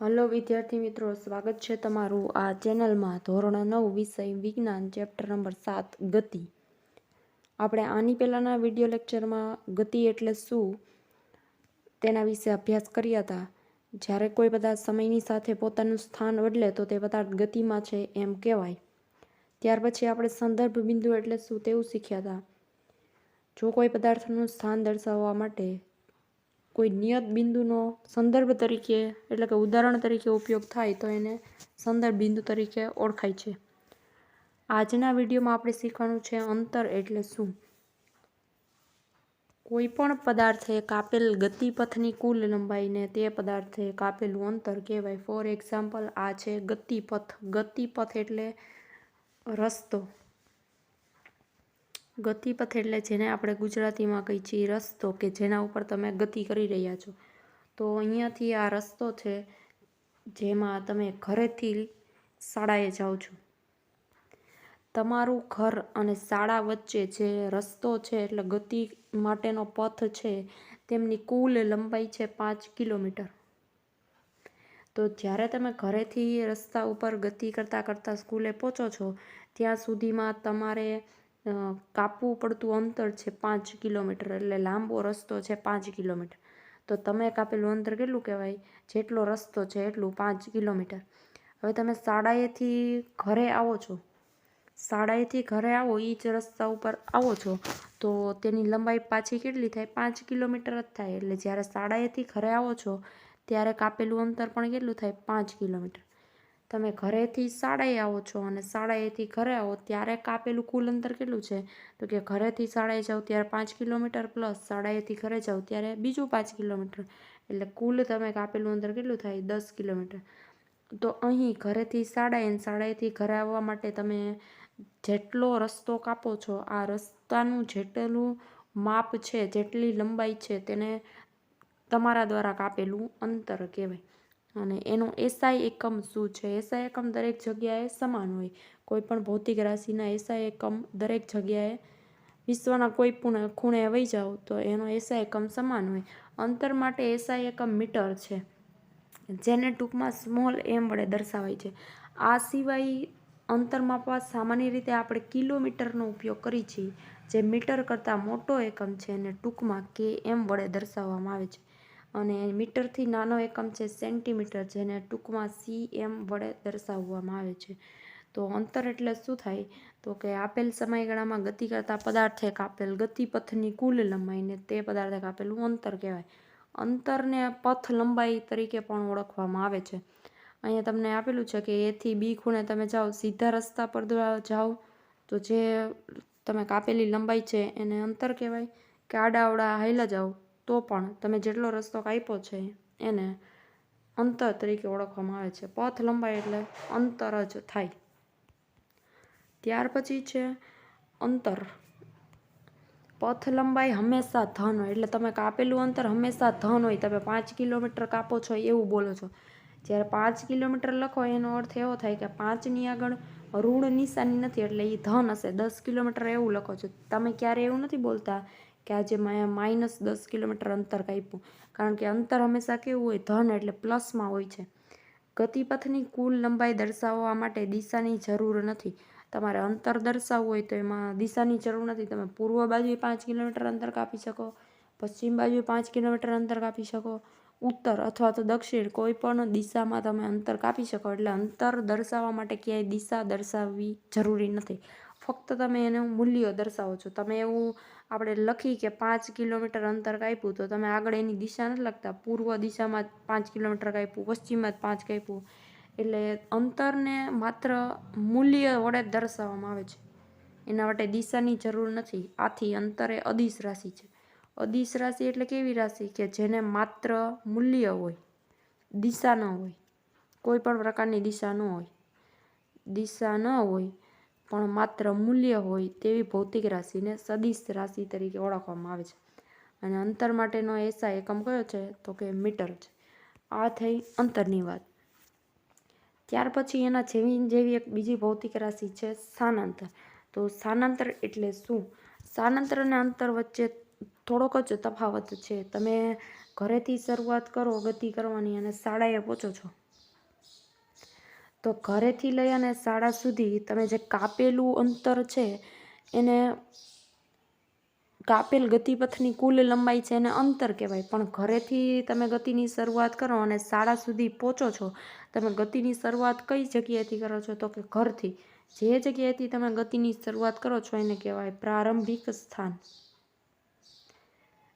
Hello વિદ્યાર્થી મિત્રો, સ્વાગત છે તમારું આ ચેનલમાં ધોરણ નવ વિષય વિજ્ઞાન, ચેપ્ટર નંબર સાત, ગતિ. આપણે આની પહેલાંના વીડિયો લેક્ચરમાં ગતિ એટલે શું તેના વિશે અભ્યાસ કર્યા હતા. જ્યારે કોઈ પદાર્થ સમયની સાથે પોતાનું સ્થાન બદલે તો તે પદાર્થ ગતિમાં છે એમ કહેવાય. ત્યાર પછી આપણે સંદર્ભ બિંદુ એટલે શું તેવું શીખ્યા હતા. જો કોઈ પદાર્થનું સ્થાન દર્શાવવા માટે કોઈ નિયત બિંદુનો સંદર્ભ તરીકે એટલે કે ઉદાહરણ તરીકે ઉપયોગ થાય તો એને સંદર્ભ બિંદુ તરીકે ઓળખાય છે. આજના વિડીયોમાં આપણે શીખવાનું છે અંતર એટલે શું? કોઈ પણ પદાર્થે કાપેલ ગતિપથની કુલ લંબાઈને તે પદાર્થે કાપેલું અંતર કહેવાય. ફોર એક્ઝામ્પલ આ છે ગતિપથ. ગતિપથ એટલે રસ્તો. ગતિપથ એટલે જેને આપણે ગુજરાતીમાં કહીએ છીએ રસ્તો કે જેના ઉપર તમે ગતિ કરી રહ્યા છો. તો અહીંયાથી આ રસ્તો છે જેમાં તમે ઘરેથી શાળાએ જાઓ છો. તમારું ઘર અને શાળા વચ્ચે જે રસ્તો છે એટલે ગતિ માટેનો પથ છે તેમની કુલ લંબાઈ છે પાંચ કિલોમીટર. તો જ્યારે તમે ઘરેથી રસ્તા ઉપર ગતિ કરતાં કરતાં સ્કૂલે પહોંચો છો, ત્યાં સુધીમાં તમારે કાપવું પડતું અંતર છે પાંચ કિલોમીટર, એટલે લાંબો રસ્તો છે પાંચ કિલોમીટર. તો તમે કાપેલું અંતર કેટલું કહેવાય? જેટલો રસ્તો છે એટલું પાંચ કિલોમીટર. હવે તમે શાળાએથી ઘરે આવો છો. શાળાએથી ઘરે આવો એ જ રસ્તા ઉપર આવો છો, તો તેની લંબાઈ પાછી કેટલી થાય? પાંચ કિલોમીટર જ થાય. એટલે જ્યારે શાળાએથી ઘરે આવો છો, ત્યારે કાપેલું અંતર પણ કેટલું થાય? પાંચ કિલોમીટર. તમે ઘરેથી શાળાએ આવો છો અને શાળાએથી ઘરે આવો, ત્યારે કાપેલું કુલ અંતર કેટલું છે? તો કે ઘરેથી શાળાએ જાઓ ત્યારે પાંચ કિલોમીટર પ્લસ, શાળાએથી ઘરે જાઓ ત્યારે બીજું પાંચ કિલોમીટર. એટલે કુલ તમે કાપેલું અંતર કેટલું થાય? દસ કિલોમીટર. તો અહીં ઘરેથી શાળાએ અને શાળાએથી ઘરે આવવા માટે તમે જેટલો રસ્તો કાપો છો, આ રસ્તાનું જેટલું માપ છે, જેટલી લંબાઈ છે, તેને તમારા દ્વારા કાપેલું અંતર કહેવાય. અને એનો એસઆઈ એકમ શું છે? એસઆઈ એકમ દરેક જગ્યાએ સમાન હોય. કોઈ પણ ભૌતિક રાશિના એસઆઈ એકમ દરેક જગ્યાએ વિશ્વના કોઈ પણ, ખૂણે વહી જાઓ તો એનો એસઆઈ એકમ સમાન હોય. અંતર માટે એસઆઈ એકમ મીટર છે, જેને ટૂંકમાં સ્મોલ એમ વડે દર્શાવાય છે. આ સિવાય અંતર માપવા સામાન્ય રીતે આપણે કિલોમીટરનો ઉપયોગ કરીએ છીએ, જે મીટર કરતાં મોટો એકમ છે અને ટૂંકમાં કે એમ વડે દર્શાવવામાં આવે છે. અને મીટરથી નાનો એકમ છે, સેન્ટીમીટર, જેને ટૂંકમાં સી એમ વડે દર્શાવવામાં આવે છે. તો અંતર એટલે શું થાય? તો કે આપેલ સમયગાળામાં ગતિ કરતા પદાર્થે કાપેલ ગતિપથની કુલ લંબાઈને તે પદાર્થે કાપેલું અંતર કહેવાય. અંતરને પથ લંબાઈ તરીકે પણ ઓળખવામાં આવે છે. અહીંયા તમને આપેલું છે કે એથી બી ખૂણે તમે જાઓ, સીધા રસ્તા પર જાઓ, તો જે તમે કાપેલી લંબાઈ છે એને અંતર કહેવાય. કે આડાવડા હાઈલા જાઓ તો પણ તમે જેટલો રસ્તો કાપ્યો છે એને અંતર તરીકે ઓળખવામાં આવે છે. પથ લંબાઈ એટલે અંતર જ થાય. ત્યાર પછી છે અંતર. પથ લંબાઈ હંમેશા ધન હોય. એટલે તમે કાપેલું અંતર હંમેશા ધન હોય. તમે પાંચ કિલોમીટર કાપો છો એવું બોલો છો. જ્યારે પાંચ કિલોમીટર લખો એનો અર્થ એવો થાય કે પાંચની આગળ ઋણ નિશાની નથી એટલે એ ધન હશે. દસ કિલોમીટર એવું લખો છો. તમે ક્યારે એવું નથી બોલતા કે આજે મેં માઇનસ દસ કિલોમીટર અંતર કાપ્યું. કારણ કે અંતર હંમેશા કેવું હોય, ધન એટલે પ્લસમાં હોય છે. ગતિપથની કુલ લંબાઈ દર્શાવવા માટે દિશાની જરૂર નથી. તમારે અંતર દર્શાવવું હોય તો એમાં દિશાની જરૂર નથી. તમે પૂર્વ બાજુએ પાંચ કિલોમીટર અંતર કાપી શકો, પશ્ચિમ બાજુએ પાંચ કિલોમીટર અંતર કાપી શકો, ઉત્તર અથવા તો દક્ષિણ કોઈ પણ દિશામાં તમે અંતર કાપી શકો. એટલે અંતર દર્શાવવા માટે ક્યાંય દિશા દર્શાવવી જરૂરી નથી. ફક્ત તમે એનું મૂલ્ય દર્શાવો છો. તમે એવું આપણે લખી કે પાંચ કિલોમીટર અંતર કાપ્યું તો તમે આગળ એની દિશા નથી લખતા. પૂર્વ દિશામાં જ પાંચ કિલોમીટર કાપ્યું, પશ્ચિમમાં જ પાંચ કાપ્યું. એટલે અંતરને માત્ર મૂલ્ય વડે દર્શાવવામાં આવે છે. એના માટે દિશાની જરૂર નથી. આથી અંતર એ અદિશ રાશિ છે. અદિશ રાશિ એટલે કેવી રાશિ? કે જેને માત્ર મૂલ્ય હોય, દિશા ન હોય, કોઈ પણ પ્રકારની દિશા ન હોય. દિશા ન હોય પણ માત્ર મૂલ્ય હોય તેવી ભૌતિક રાશિને સદિશ રાશિ તરીકે ઓળખવામાં આવે છે. અને અંતર માટેનો એસા એકમ કયો છે? તો કે મીટર છે. આ થઈ અંતરની વાત. ત્યાર પછી એના જેવી જેવી એક બીજી ભૌતિક રાશિ છે સ્થાનાંતર. તો સ્થાનાંતર એટલે શું? સ્થાનાંતર અને અંતર વચ્ચે થોડોક જ તફાવત છે. તમે ઘરેથી શરૂઆત કરો, ગતિ કરવાની અને શાળાએ પહોંચો છો. તો ઘરેથી લઈ અને શાળા સુધી તમે જે કાપેલું અંતર છે, એને કાપેલ ગતિપથની કુલ લંબાઈ છે એને અંતર કહેવાય. પણ ઘરેથી તમે ગતિની શરૂઆત કરો અને શાળા સુધી પહોંચો છો, તમે ગતિની શરૂઆત કઈ જગ્યાએથી કરો છો? તો કે ઘરથી. જે જગ્યાએથી તમે ગતિની શરૂઆત કરો છો એને કહેવાય પ્રારંભિક સ્થાન.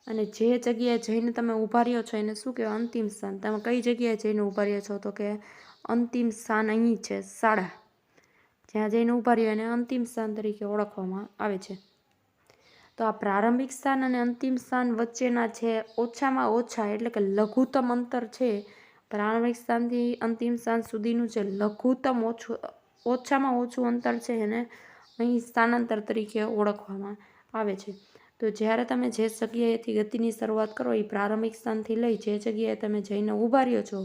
અને જે જગ્યાએ જઈને તમે ઊભા રહ્યો છો એને શું કહેવાય? અંતિમ સ્થાન. તમે કઈ જગ્યાએ જઈને ઊભા રહ્યો છો? તો કે અંતિમ સ્થાન અહીં છે, શાળા, જ્યાં જઈને ઊભા રહ્યો એને અંતિમ સ્થાન તરીકે ઓળખવામાં આવે છે. તો આ પ્રારંભિક સ્થાન અને અંતિમ સ્થાન વચ્ચેના છે ઓછામાં ઓછા એટલે કે લઘુત્તમ અંતર છે. પ્રારંભિક સ્થાનથી અંતિમ સ્થાન સુધીનું જે લઘુત્તમ ઓછું, ઓછામાં ઓછું અંતર છે એને અહીં સ્થાનાંતર તરીકે ઓળખવામાં આવે છે. તો જ્યારે તમે જે જગ્યાએથી ગતિની શરૂઆત કરો એ પ્રારંભિક સ્થાનથી લઈ જે જગ્યાએ તમે જઈને ઊભા રહ્યો છો,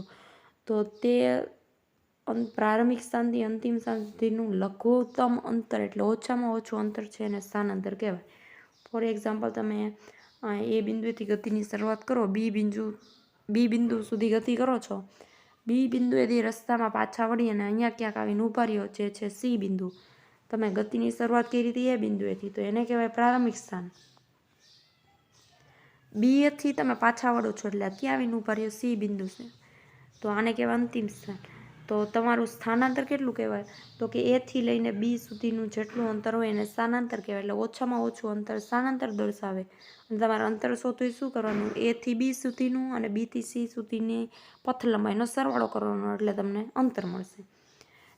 તો તે પ્રારંભિક સ્થાનથી અંતિમ સ્થાન સુધીનું લઘુત્તમ અંતર એટલે ઓછામાં ઓછું અંતર છે એને સ્થાનાંતર કહેવાય ફોર એક્ઝામ્પલ તમે એ બિંદુએથી ગતિની શરૂઆત કરો બી બિંદુ બી બિંદુ સુધી ગતિ કરો છો બી બિંદુએથી રસ્તામાં પાછા વળી અને અહીંયા ક્યાંક આવીને ઊભા રહ્યો જે છે સી બિંદુ તમે ગતિની શરૂઆત કરી હતી એ બિંદુએથી તો એને કહેવાય પ્રારંભિક સ્થાન બીએથી તમે પાછા વળો છો એટલે ત્યાં આવીને ઊભા રહ્યો સી બિંદુ છે તો આને કહેવાય અંતિમ સ્થાન તો તમારું સ્થાનાંતર કેટલું કહેવાય? તો કે એથી લઈને બી સુધીનું જેટલું અંતર હોય એને સ્થાનાંતર કહેવાય. એટલે ઓછામાં ઓછું અંતર સ્થાનાંતર દર્શાવે. અને તમારે અંતર શોધવું શું કરવાનું? એથી બી સુધીનું અને બીથી સી સુધીની પથ લંબાઈનો સરવાળો કરવાનો એટલે તમને અંતર મળશે.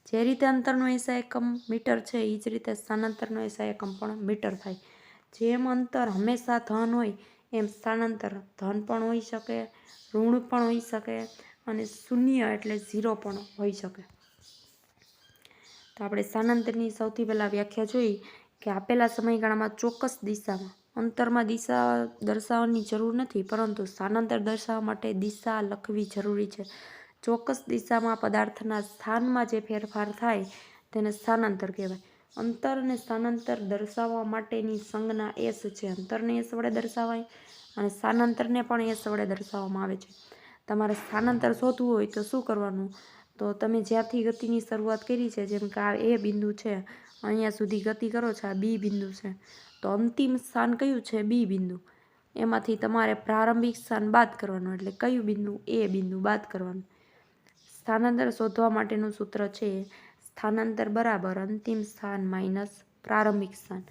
જે રીતે અંતરનો એસા એકમ મીટર છે એ જ રીતે સ્થાનાંતરનો એસા એકમ પણ મીટર થાય. જેમ અંતર હંમેશા ધન હોય, એમ સ્થાનાંતર ધન પણ હોઈ શકે, ઋણ પણ હોઈ શકે અને શૂન્ય એટલે ઝીરો પણ હોઈ શકે. તો આપણે સ્થાનાંતરની સૌથી પહેલાં વ્યાખ્યા જોઈ કે આપેલા સમયગાળામાં ચોક્કસ દિશામાં, અંતરમાં દિશા દર્શાવવાની જરૂર નથી, પરંતુ સ્થાનાંતર દર્શાવવા માટે દિશા લખવી જરૂરી છે. ચોક્કસ દિશામાં પદાર્થના સ્થાનમાં જે ફેરફાર થાય તેને સ્થાનાંતર કહેવાય. અંતર અને સ્થાનાંતર દર્શાવવા માટેની સંજ્ઞા એસ છે. અંતરને એસ વડે દર્શાવાય અને સ્થાનાંતરને પણ એસ વડે દર્શાવવામાં આવે છે. તમારે સ્થાનાંતર શોધવું હોય તો શું કરવાનું? તો તમે જ્યાંથી ગતિની શરૂઆત કરી છે, જેમ કે આ એ બિંદુ છે, અહીંયા સુધી ગતિ કરો છો, આ બી બિંદુ છે. તો અંતિમ સ્થાન કયું છે? બી બિંદુ. એમાંથી તમારે પ્રારંભિક સ્થાન બાદ કરવાનું, એટલે કયું બિંદુ? એ બિંદુ બાદ કરવાનું. સ્થાનાંતર શોધવા માટેનું સૂત્ર છે સ્થાનાંતર બરાબર અંતિમ સ્થાન માઇનસ પ્રારંભિક સ્થાન.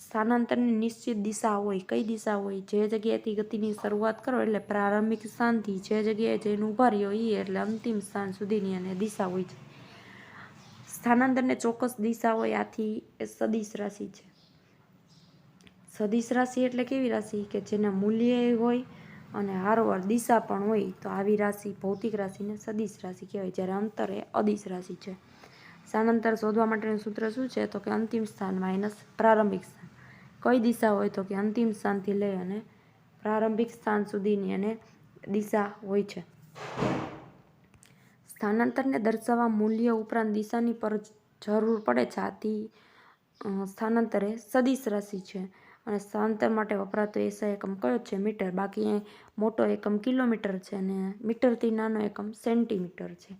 સ્થાનાંતરની નિશ્ચિત દિશા હોય, કઈ દિશા હોય? જે જગ્યાએથી ગતિની શરૂઆત કરો એટલે પ્રારંભિક સ્થાનથી જે જગ્યાએ જઈને ઊભા રહ્યો એ એટલે અંતિમ સ્થાન સુધીની અને દિશા હોય છે. સ્થાનાંતરને ચોક્કસ દિશા હોય, આથી એ સદિશ રાશિ છે. સદિશ રાશિ એટલે કેવી રાશિ? કે જેના મૂલ્ય હોય અને હારવાર દિશા પણ હોય, તો આવી રાશિ ભૌતિક રાશિને સદિશ રાશિ કહેવાય, જ્યારે અંતર એ અદિશ રાશિ છે. સ્થાનાંતર શોધવા માટેનું સૂત્ર શું છે? તો કે અંતિમ સ્થાન માઇનસ પ્રારંભિક સ્થાન. કઈ દિશા હોય તો કે અંતિમ સ્થાનથી લઈ અને પ્રારંભિક સ્થાન સુધીની અને દિશા હોય છે. સ્થાનાંતરને દર્શાવવા મૂલ્ય ઉપરાંત દિશાની પર જરૂર પડે છે. આથી સ્થાનાંતર એ સદિશ રાશિ છે અને સ્થાનાંતર માટે વપરાતો એસઆઈ એકમ કયો છે? મીટર. બાકી મોટો એકમ કિલોમીટર છે અને મીટરથી નાનો એકમ સેન્ટીમીટર છે.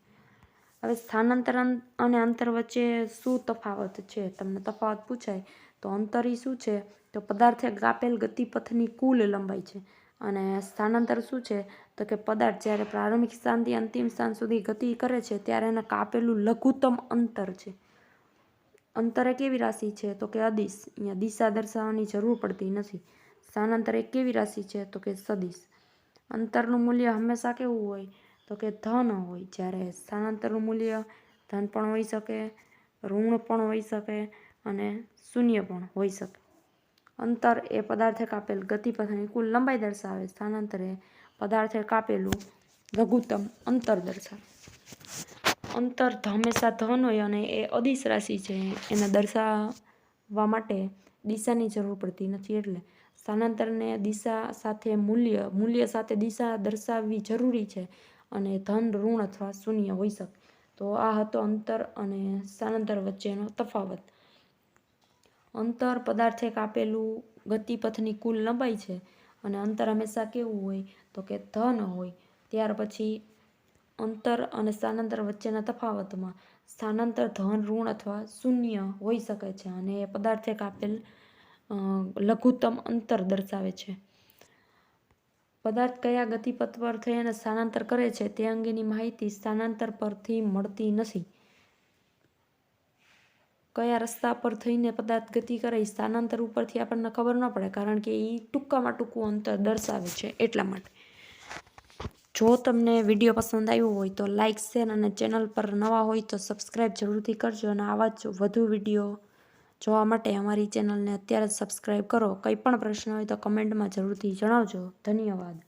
હવે સ્થાનાંતર અને અંતર વચ્ચે શું તફાવત છે? તમને તફાવત પૂછાય તો અંતર શું છે? તો પદાર્થે કાપેલ ગતિપથની કુલ લંબાઈ છે. અને સ્થાનાંતર શું છે? તો કે પદાર્થ જ્યારે પ્રારંભિક સ્થાનથી અંતિમ સ્થાન સુધી ગતિ કરે છે, ત્યારે એને કાપેલું લઘુત્તમ અંતર છે. અંતર એ કેવી રાશિ છે? તો કે અદિશ. અહીંયા દિશા દર્શાવવાની જરૂર પડતી નથી. સ્થાનાંતર એ કેવી રાશિ છે? તો કે સદિશ. અંતરનું મૂલ્ય હંમેશા કેવું હોય? તો કે ધન હોય. જ્યારે સ્થાનાંતરનું મૂલ્ય ધન પણ હોઈ શકે, ઋણ પણ હોઈ શકે અને શૂન્ય પણ હોઈ શકે. અંતર એ પદાર્થે કાપેલ ગતિપથની કુલ લંબાઈ દર્શાવે સ્થાનાંતરે પદાર્થે કાપેલું લઘુત્તમ અંતર દર્શાવે. અંતર હંમેશા ધન હોય અને એ અદિશ રાશિ છે. એને દર્શાવવા માટે દિશાની જરૂર પડતી નથી એટલે સ્થાનાંતરને દિશા સાથે મૂલ્ય મૂલ્ય સાથે દિશા દર્શાવવી જરૂરી છે અને ધન, ઋણ અથવા શૂન્ય હોઈ શકે. તો આ હતો અંતર અને સ્થાનાંતર વચ્ચેનો તફાવત. અંતર પદાર્થે કાપેલું ગતિપથની કુલ લંબાઈ છે અને અંતર હંમેશા કેવું હોય તો કે ધન હોય. ત્યાર પછી અંતર અને સ્થાનાંતર વચ્ચેના તફાવતમાં સ્થાનાંતર ધન, ઋણ અથવા શૂન્ય હોઈ શકે છે અને એ પદાર્થ એક આપેલ લઘુત્તમ અંતર દર્શાવે છે. પદાર્થ કયા ગતિપથ પર થઈ અને સ્થાનાંતર કરે છે તે અંગેની માહિતી સ્થાનાંતર પરથી મળતી નથી. કયા રસ્તા પર થઈને પદાર્થ ગતિ કરે સ્થાનાંતર ઉપરથી આપણને ખબર ન પડે, કારણ કે એ ટૂંકામાં ટૂંકું અંતર દર્શાવે છે, એટલા માટે. જો તમને વીડિયો પસંદ આવ્યો હોય તો લાઇક શેર અને ચેનલ પર નવા હોય તો સબસ્ક્રાઈબ જરૂરથી કરજો અને આવા જ વધુ વીડિયો જોવા માટે અમારી ચેનલને અત્યારે જ સબસ્ક્રાઈબ કરો. કંઈ પણ પ્રશ્ન હોય તો કમેન્ટમાં જરૂરથી જણાવજો. ધન્યવાદ.